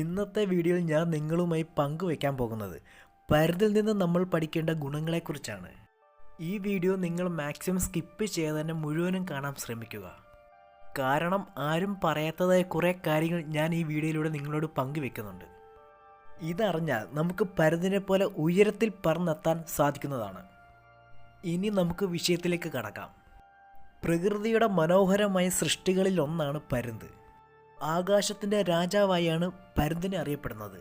ഇന്നത്തെ വീഡിയോയിൽ ഞാൻ നിങ്ങളുമായി പങ്കുവയ്ക്കാൻ പോകുന്നത് പരുതിൽ നിന്ന് നമ്മൾ പഠിക്കേണ്ട ഗുണങ്ങളെക്കുറിച്ചാണ്. ഈ വീഡിയോ നിങ്ങൾ മാക്സിമം സ്കിപ്പ് ചെയ്യാതെ തന്നെ മുഴുവനും കാണാൻ ശ്രമിക്കുക. കാരണം ആരും പറയാത്തതായ കുറേ കാര്യങ്ങൾ ഞാൻ ഈ വീഡിയോയിലൂടെ നിങ്ങളോട് പങ്കുവെക്കുന്നുണ്ട് ഇതറിഞ്ഞാൽ നമുക്ക് പരുതിനെ പോലെ ഉയരത്തിൽ പറന്നെത്താൻ സാധിക്കുന്നതാണ്. ഇനി നമുക്ക് വിഷയത്തിലേക്ക് കടക്കാം. പ്രകൃതിയുടെ മനോഹരമായ സൃഷ്ടികളിലൊന്നാണ് പരുന്ത്. ആകാശത്തിന്റെ രാജാവായാണ് പരുന്തിനെ അറിയപ്പെടുന്നത്.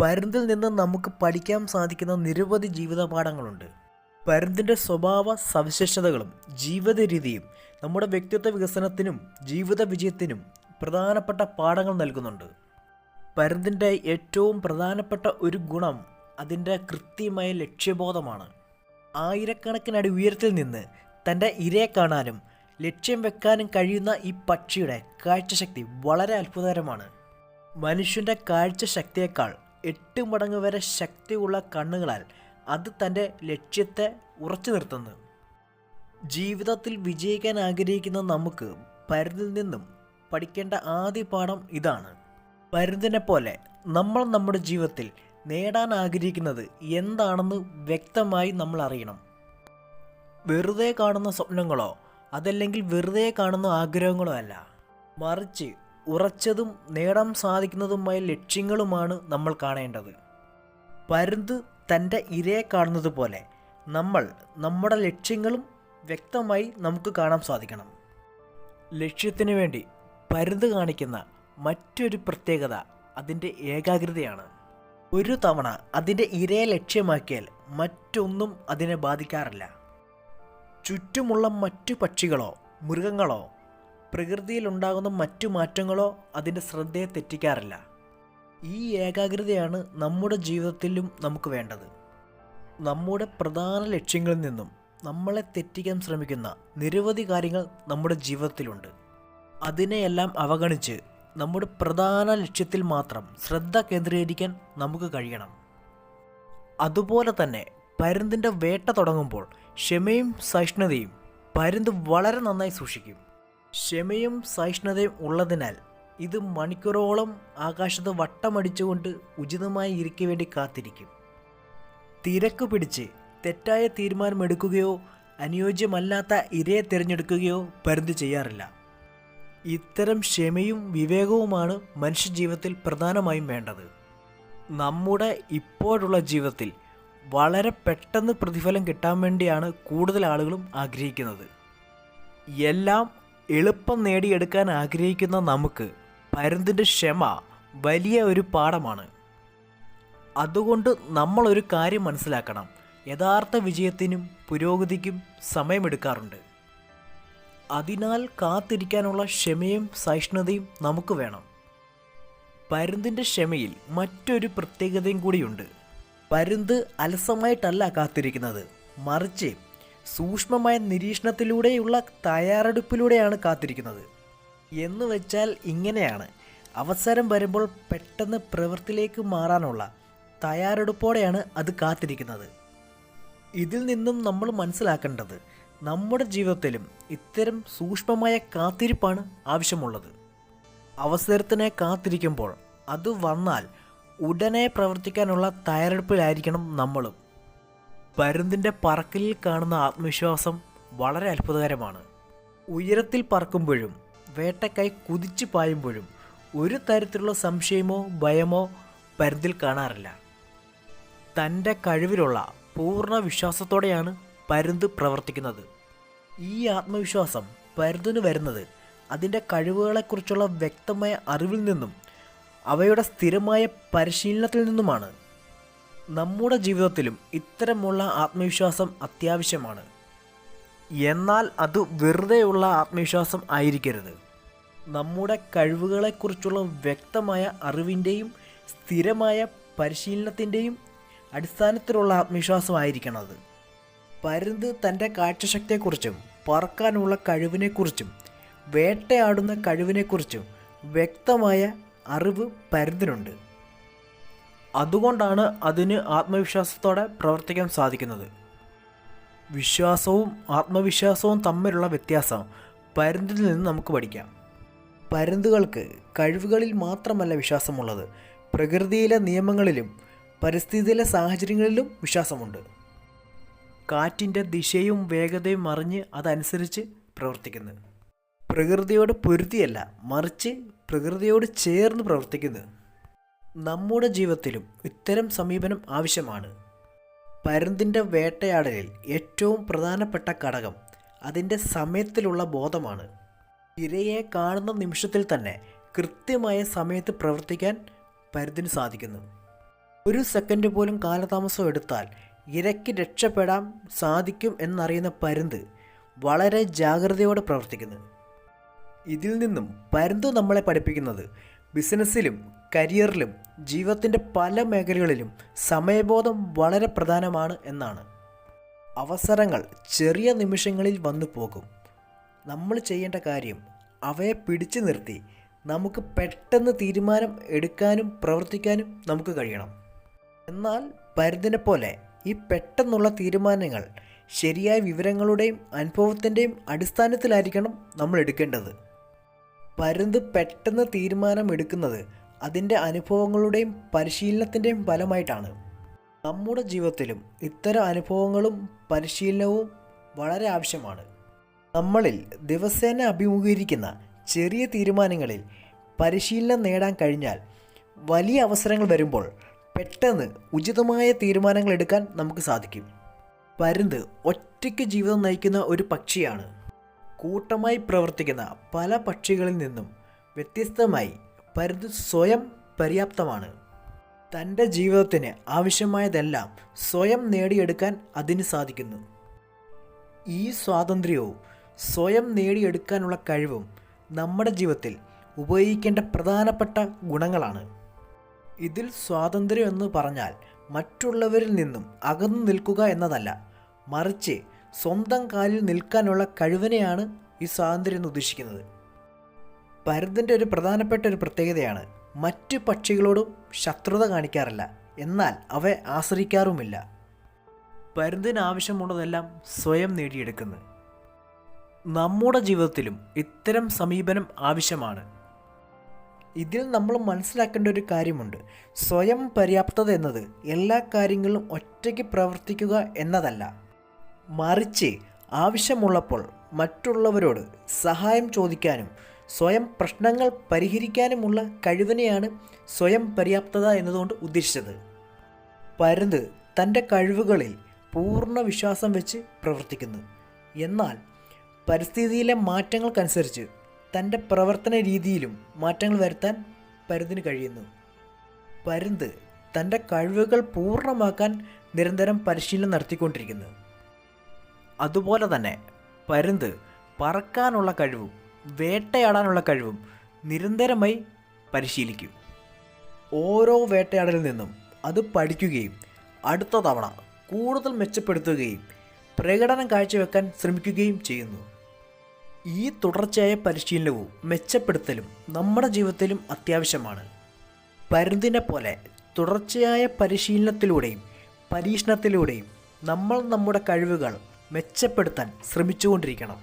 പരുന്തിൽ നിന്ന് നമുക്ക് പഠിക്കാൻ സാധിക്കുന്ന നിരവധി ജീവിതപാഠങ്ങളുണ്ട്. പരുന്തിന്റെ സ്വഭാവ സവിശേഷതകളും ജീവിത രീതിയും നമ്മുടെ വ്യക്തിത്വ വികസനത്തിനും ജീവിത വിജയത്തിനും പ്രധാനപ്പെട്ട പാഠങ്ങൾ നൽകുന്നുണ്ട്. പരുന്തിന്റെ ഏറ്റവും പ്രധാനപ്പെട്ട ഒരു ഗുണം അതിന്റെ കൃത്യമായ ലക്ഷ്യബോധമാണ്. ആയിരക്കണക്കിനടി ഉയരത്തിൽ നിന്ന് തന്റെ ഇരയെ കാണാനും ലക്ഷ്യം വെക്കാനും കഴിയുന്ന ഈ പക്ഷിയുടെ കാഴ്ചശക്തി വളരെ അത്ഭുതകരമാണ്. മനുഷ്യന്റെ കാഴ്ചശക്തിയേക്കാൾ എട്ട് മടങ്ങ് വരെ ശക്തിയുള്ള കണ്ണുകളാൽ അത് തന്റെ ലക്ഷ്യത്തെ ഉറച്ചു നിർത്തുന്നു. ജീവിതത്തിൽ വിജയിക്കാൻ ആഗ്രഹിക്കുന്ന നമുക്ക് പരുതിൽ നിന്നും പഠിക്കേണ്ട ആദ്യ പാഠം ഇതാണ്. പരുതിനെ പോലെ നമ്മൾ നമ്മുടെ ജീവിതത്തിൽ നേടാൻ ആഗ്രഹിക്കുന്നത് എന്താണെന്ന് വ്യക്തമായി നമ്മൾ അറിയണം. വെറുതെ കാണുന്ന സ്വപ്നങ്ങളോ അതല്ലെങ്കിൽ വെറുതെ കാണുന്ന ആഗ്രഹങ്ങളോ അല്ല. മറിച്ച് ഉറച്ചതും നേടാൻ സാധിക്കുന്നതുമായ ലക്ഷ്യങ്ങളുമാണ് നമ്മൾ കാണേണ്ടത്. പരുന്ത് തന്റെ ഇരയെ കാണുന്നത് പോലെ നമ്മൾ നമ്മുടെ ലക്ഷ്യങ്ങളും വ്യക്തമായി നമുക്ക് കാണാൻ സാധിക്കണം. ലക്ഷ്യത്തിന് വേണ്ടി പരുന്ത് കാണിക്കുന്ന മറ്റൊരു പ്രത്യേകത അതിന്റെ ഏകാഗ്രതയാണ്. ഒരു തവണ അതിന്റെ ഇരയെ ലക്ഷ്യമാക്കിയാൽ മറ്റൊന്നും അതിനെ ബാധിക്കാറില്ല. ചുറ്റുമുള്ള മറ്റു പക്ഷികളോ മൃഗങ്ങളോ പ്രകൃതിയിലുണ്ടാകുന്ന മറ്റു മാറ്റങ്ങളോ അതിന്റെ ശ്രദ്ധയെ തെറ്റിക്കാറില്ല. ഈ ഏകാഗ്രതയാണ് നമ്മുടെ ജീവിതത്തിലും നമുക്ക് വേണ്ടത്. നമ്മുടെ പ്രധാന ലക്ഷ്യങ്ങളിൽ നിന്നും നമ്മളെ തെറ്റിക്കാൻ ശ്രമിക്കുന്ന നിരവധി കാര്യങ്ങൾ നമ്മുടെ ജീവിതത്തിലുണ്ട്. അതിനെയെല്ലാം അവഗണിച്ച് നമ്മുടെ പ്രധാന ലക്ഷ്യത്തിൽ മാത്രം ശ്രദ്ധ കേന്ദ്രീകരിക്കാൻ നമുക്ക് കഴിയണം. അതുപോലെ തന്നെ പരുന്തിന്റെ വേട്ട തുടങ്ങുമ്പോൾ ക്ഷമയും സഹിഷ്ണുതയും പരുന്ത് വളരെ നന്നായി സൂക്ഷിക്കും. ക്ഷമയും സഹിഷ്ണുതയും ഉള്ളതിനാൽ ഇത് മണിക്കൂറോളം ആകാശത്ത് വട്ടമടിച്ചുകൊണ്ട് ഉചിതമായി ഇരിക്കു വേണ്ടി കാത്തിരിക്കും. തിരക്ക് പിടിച്ച് തെറ്റായ തീരുമാനമെടുക്കുകയോ അനുയോജ്യമല്ലാത്ത ഇരയെ തിരഞ്ഞെടുക്കുകയോ പരുന്ത് ചെയ്യാറില്ല. ഇത്തരം ക്ഷമയും വിവേകവുമാണ് മനുഷ്യജീവിതത്തിൽ പ്രധാനമായും വേണ്ടത്. നമ്മുടെ ഇപ്പോഴുള്ള ജീവിതത്തിൽ വളരെ പെട്ടെന്ന് പ്രതിഫലം കിട്ടാൻ വേണ്ടിയാണ് കൂടുതൽ ആളുകളും ആഗ്രഹിക്കുന്നത്. എല്ലാം എളുപ്പം നേടിയെടുക്കാൻ ആഗ്രഹിക്കുന്ന നമുക്ക് പരുന്തിന്റെ ക്ഷമ വലിയ ഒരു പാഠമാണ്. അതുകൊണ്ട് നമ്മളൊരു കാര്യം മനസ്സിലാക്കണം. യഥാർത്ഥ വിജയത്തിനും പുരോഗതിക്കും സമയമെടുക്കാറുണ്ട്. അതിനാൽ കാത്തിരിക്കാനുള്ള ക്ഷമയും സഹിഷ്ണുതയും നമുക്ക് വേണം. പരുന്തിന്റെ ക്ഷമയിൽ മറ്റൊരു പ്രത്യേകതയും കൂടിയുണ്ട്. പരുന്ത് അലസമായിട്ടല്ല കാത്തിരിക്കുന്നത്. മറിച്ച് സൂക്ഷ്മമായ നിരീക്ഷണത്തിലൂടെയുള്ള തയ്യാറെടുപ്പിലൂടെയാണ് കാത്തിരിക്കുന്നത്. എന്ന് വെച്ചാൽ ഇങ്ങനെയാണ്. അവസരം വരുമ്പോൾ പെട്ടെന്ന് പ്രവൃത്തിയിലേക്ക് മാറാനുള്ള തയ്യാറെടുപ്പോടെയാണ് അത് കാത്തിരിക്കുന്നത്. ഇതിൽ നിന്നും നമ്മൾ മനസ്സിലാക്കേണ്ടത് നമ്മുടെ ജീവിതത്തിലും ഇത്തരം സൂക്ഷ്മമായ കാത്തിരിപ്പാണ് ആവശ്യമുള്ളത്. അവസരത്തിനെ കാത്തിരിക്കുമ്പോൾ അത് വന്നാൽ ഉടനെ പ്രവർത്തിക്കാനുള്ള തയ്യാറെടുപ്പിലായിരിക്കണം നമ്മളും. പരുന്തിന്റെ പറക്കലിൽ കാണുന്ന ആത്മവിശ്വാസം വളരെ അത്ഭുതകരമാണ്. ഉയരത്തിൽ പറക്കുമ്പോഴും വേട്ടക്കായി കുതിച്ചു പായുമ്പോഴും ഒരു തരത്തിലുള്ള സംശയമോ ഭയമോ പരുന്തിൽ കാണാറില്ല. തന്റെ കഴിവിലുള്ള പൂർണ വിശ്വാസത്തോടെയാണ് പരുന്ത് പ്രവർത്തിക്കുന്നത്. ഈ ആത്മവിശ്വാസം പരുന്തിന് വരുന്നത് അതിന്റെ കഴിവുകളെക്കുറിച്ചുള്ള വ്യക്തമായ അറിവിൽ നിന്നും അവയുടെ സ്ഥിരമായ പരിശീലനത്തിൽ നിന്നുമാണ്. നമ്മുടെ ജീവിതത്തിലും ഇത്തരമുള്ള ആത്മവിശ്വാസം അത്യാവശ്യമാണ്. എന്നാൽ അത് വെറുതെയുള്ള ആത്മവിശ്വാസം ആയിരിക്കരുത്. നമ്മുടെ കഴിവുകളെക്കുറിച്ചുള്ള വ്യക്തമായ അറിവിന്റെയും സ്ഥിരമായ പരിശീലനത്തിന്റെയും അടിസ്ഥാനത്തിലുള്ള ആത്മവിശ്വാസമായിരിക്കണം അത്. പരുന്ത് തന്റെ കാഴ്ചശക്തിയെക്കുറിച്ചും പറക്കാനുള്ള കഴിവിനെക്കുറിച്ചും വേട്ടയാടുന്ന കഴിവിനെക്കുറിച്ചും വ്യക്തമായ അറിവ് പരുതിനുണ്ട് അതുകൊണ്ടാണ് അതിന് ആത്മവിശ്വാസത്തോടെ പ്രവർത്തിക്കാൻ സാധിക്കുന്നത്. വിശ്വാസവും ആത്മവിശ്വാസവും തമ്മിലുള്ള വ്യത്യാസം പരുന്തിൽ നിന്ന് നമുക്ക് പഠിക്കാം. പരുന്തുകൾക്ക് കഴിവുകളിൽ മാത്രമല്ല വിശ്വാസമുള്ളത്. പ്രകൃതിയിലെ നിയമങ്ങളിലും പരിസ്ഥിതിയിലെ സാഹചര്യങ്ങളിലും വിശ്വാസമുണ്ട്. കാറ്റിന്റെ ദിശയും വേഗതയും അറിഞ്ഞ് അതനുസരിച്ച് പ്രവർത്തിക്കുന്നു. പ്രകൃതിയോട് പൊരുതിയല്ല മറിച്ച് പ്രകൃതിയോട് ചേർന്ന് പ്രവർത്തിക്കുന്നത് നമ്മുടെ ജീവിതത്തിലും ഇത്തരം സമീപനം ആവശ്യമാണ്. പരുന്തിന്റെ വേട്ടയാടലിൽ ഏറ്റവും പ്രധാനപ്പെട്ട ഘടകം അതിന്റെ സമയത്തിലുള്ള ബോധമാണ്. ഇരയെ കാണുന്ന നിമിഷത്തിൽ തന്നെ കൃത്യമായ സമയത്ത് പ്രവർത്തിക്കാൻ പരുതിന് സാധിക്കുന്നു. ഒരു സെക്കൻഡ് പോലും കാലതാമസം എടുത്താൽ ഇരയ്ക്ക് രക്ഷപ്പെടാൻ സാധിക്കും എന്നറിയുന്ന പരുന്ത് വളരെ ജാഗ്രതയോടെ പ്രവർത്തിക്കുന്നു. ഇതിൽ നിന്നും പരന്തു നമ്മളെ പഠിപ്പിക്കുന്നത്. ബിസിനസ്സിലും കരിയറിലും ജീവിതത്തിന്റെ പല മേഖലകളിലും സമയബോധം വളരെ പ്രധാനമാണ് എന്നാണ്. അവസരങ്ങൾ ചെറിയ നിമിഷങ്ങളിൽ വന്നു പോകും. നമ്മൾ ചെയ്യേണ്ട കാര്യം അവയെ പിടിച്ചു നിർത്തി നമുക്ക് പെട്ടെന്ന് തീരുമാനം എടുക്കാനും പ്രവർത്തിക്കാനും നമുക്ക് കഴിയണം. എന്നാൽ പരുതിനെ പോലെ ഈ പെട്ടെന്നുള്ള തീരുമാനങ്ങൾ ശരിയായ വിവരങ്ങളുടെയും അനുഭവത്തിന്റെയും അടിസ്ഥാനത്തിലായിരിക്കണം നമ്മൾ എടുക്കേണ്ടത്. പരുന്ത് പെട്ടെന്ന് തീരുമാനം എടുക്കുന്നത് അതിന്റെ അനുഭവങ്ങളുടെയും പരിശീലനത്തിന്റെയും ഫലമായിട്ടാണ്. നമ്മുടെ ജീവിതത്തിലും ഇത്തരം അനുഭവങ്ങളും പരിശീലനവും വളരെ ആവശ്യമാണ്. നമ്മളിൽ ദിവസേന അഭിമുഖീകരിക്കുന്ന ചെറിയ തീരുമാനങ്ങളിൽ പരിശീലനം നേടാൻ കഴിഞ്ഞാൽ വലിയ അവസരങ്ങൾ വരുമ്പോൾ പെട്ടെന്ന് ഉചിതമായ തീരുമാനങ്ങൾ എടുക്കാൻ നമുക്ക് സാധിക്കും. പരുന്ത് ഒറ്റയ്ക്ക് ജീവിതം നയിക്കുന്ന ഒരു പക്ഷിയാണ്. കൂട്ടമായി പ്രവർത്തിക്കുന്ന പല പക്ഷികളിൽ നിന്നും വ്യത്യസ്തമായി പരുന്ത് സ്വയം പര്യാപ്തമാണ്. തന്റെ ജീവിതത്തിന് ആവശ്യമായതെല്ലാം സ്വയം നേടിയെടുക്കാൻ അതിന് സാധിക്കുന്നു. ഈ സ്വാതന്ത്ര്യവും സ്വയം നേടിയെടുക്കാനുള്ള കഴിവും നമ്മുടെ ജീവിതത്തിൽ ഉപയോഗിക്കേണ്ട പ്രധാനപ്പെട്ട ഗുണങ്ങളാണ്. ഇതിൽ സ്വാതന്ത്ര്യം എന്ന് പറഞ്ഞാൽ മറ്റുള്ളവരിൽ നിന്നും അകന്നു നിൽക്കുക എന്നതല്ല മറിച്ച് സ്വന്തം കാലിൽ നിൽക്കാനുള്ള കഴിവിനെയാണ് ഈ സ്വാതന്ത്ര്യം എന്ന് ഉദ്ദേശിക്കുന്നത്. ഭരതന്റെ ഒരു പ്രധാനപ്പെട്ട ഒരു പ്രത്യേകതയാണ് മറ്റു പക്ഷികളോടും ശത്രുത കാണിക്കാറില്ല. എന്നാൽ അവയെ ആശ്രയിക്കാറുമില്ല. ഭരതന് ആവശ്യമുള്ളതെല്ലാം സ്വയം നേടിയെടുക്കുന്നു. നമ്മുടെ ജീവിതത്തിലും ഇത്തരം സമീപനം ആവശ്യമാണ്. ഇതിൽ നമ്മൾ മനസ്സിലാക്കേണ്ട ഒരു കാര്യമുണ്ട്. സ്വയം പര്യാപ്തത എന്നത് എല്ലാ കാര്യങ്ങളും ഒറ്റയ്ക്ക് പ്രവർത്തിക്കുക എന്നതല്ല. മറിച്ച് ആവശ്യമുള്ളപ്പോൾ മറ്റുള്ളവരോട് സഹായം ചോദിക്കാനും സ്വയം പ്രശ്നങ്ങൾ പരിഹരിക്കാനുമുള്ള കഴിവിനെയാണ് സ്വയം പര്യാപ്തത എന്നതുകൊണ്ട് ഉദ്ദേശിച്ചത്. പരുന്ത് തന്റെ കഴിവുകളിൽ പൂർണ വിശ്വാസം വെച്ച് പ്രവർത്തിക്കുന്നു. എന്നാൽ പരിസ്ഥിതിയിലെ മാറ്റങ്ങൾക്കനുസരിച്ച് തന്റെ പ്രവർത്തന രീതിയിലും മാറ്റങ്ങൾ വരുത്താൻ പരുന്തിന് കഴിയുന്നു. പരുന്ത് തന്റെ കഴിവുകൾ പൂർണമാക്കാൻ നിരന്തരം പരിശീലനം നടത്തിക്കൊണ്ടിരിക്കുന്നു. അതുപോലെ തന്നെ പരുന്ത് പറക്കാനുള്ള കഴിവും വേട്ടയാടാനുള്ള കഴിവും നിരന്തരമായി പരിശീലിക്കും. ഓരോ വേട്ടയാടലിൽ നിന്നും അത് പഠിക്കുകയും അടുത്ത തവണ കൂടുതൽ മെച്ചപ്പെടുത്തുകയും പ്രകടനം കാഴ്ചവെക്കാൻ ശ്രമിക്കുകയും ചെയ്യുന്നു. ഈ തുടർച്ചയായ പരിശീലനവും മെച്ചപ്പെടുത്തലും നമ്മുടെ ജീവിതത്തിലും അത്യാവശ്യമാണ്. പരുന്തിനെ പോലെ തുടർച്ചയായ പരിശീലനത്തിലൂടെയും പരീക്ഷണത്തിലൂടെയും നമ്മൾ നമ്മുടെ കഴിവുകൾ മെച്ചപ്പെടുത്താൻ ശ്രമിച്ചുകൊണ്ടിരിക്കണം.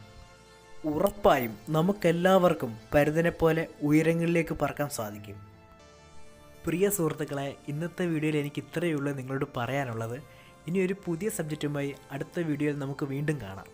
ഉറപ്പായും നമുക്കെല്ലാവർക്കും പരുന്തിനെ പോലെ ഉയരങ്ങളിലേക്ക് പറക്കാൻ സാധിക്കും. പ്രിയ സുഹൃത്തുക്കളെ ഇന്നത്തെ വീഡിയോയിൽ എനിക്ക് ഇത്രയേ ഉള്ളൂ നിങ്ങളോട് പറയാനുള്ളത്. ഇനി ഒരു പുതിയ സബ്ജക്റ്റുമായി അടുത്ത വീഡിയോയിൽ നമുക്ക് വീണ്ടും കാണാം.